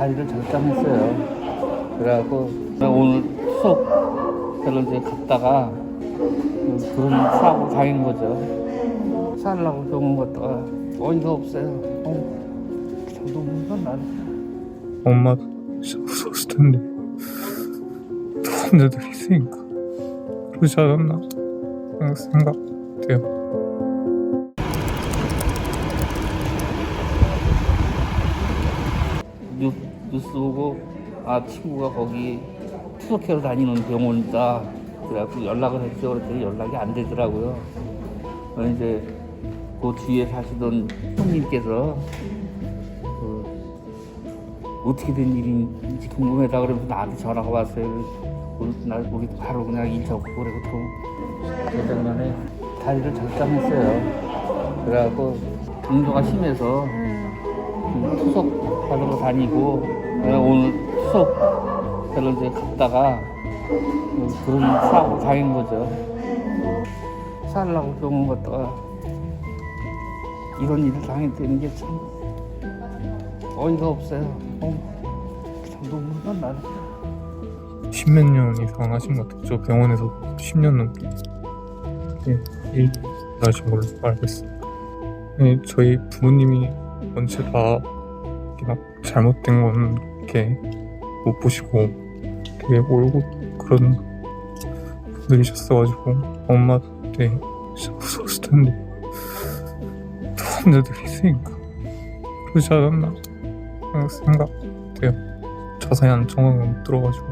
다리를 절단했어요. 그래갖고 오늘 별로 이제 갔다가 그 그런 사고 당한 거죠. 살라고 병원 갔다가 어이가 없어요. 어, 참 너무 건 난. 엄마도 진짜 무서웠을 텐데 또 혼자들 있으니까 그러지 않았나 생각돼요 뉴, 뉴스 보고 아 친구가 거기 투석해로 다니는 병원이다. 그래갖고 연락을 했죠. 그랬더니 연락이 안 되더라고요. 그래서 이제 그 뒤에 사시던 형님께서 그 어떻게 된 일인지 궁금하다 그러면서 나한테 전화가 왔어요. 우리, 나, 우리 바로 그냥 일 접고 그래고 그전간에 다리를 절단했어요. 그래갖고 강도가 심해서 그 투석 받으러 다니고 내가 오늘 별로 이제 갔다가 그 그런 사고 당한 거죠. 살라고 병원 갔다가 이런 일을 당했다는 게 참 어이가 없어요. 어, 참 너무 나는. 십몇 년 이상 하신 것 같아요 저 병원에서 10년 넘게 네, 일 하신 걸로 알고 있어요 네, 저희 부모님이 원체 다 이렇게 막 잘못된 건 이렇게 못 보시고 되게 올고 그런 분들이셨어가지고 엄마도 되게 진짜 무서웠을 텐데. 또 혼자들 있으니까. 그러지 않았나? 생각돼요. 자세한 정황은 못 들어가지고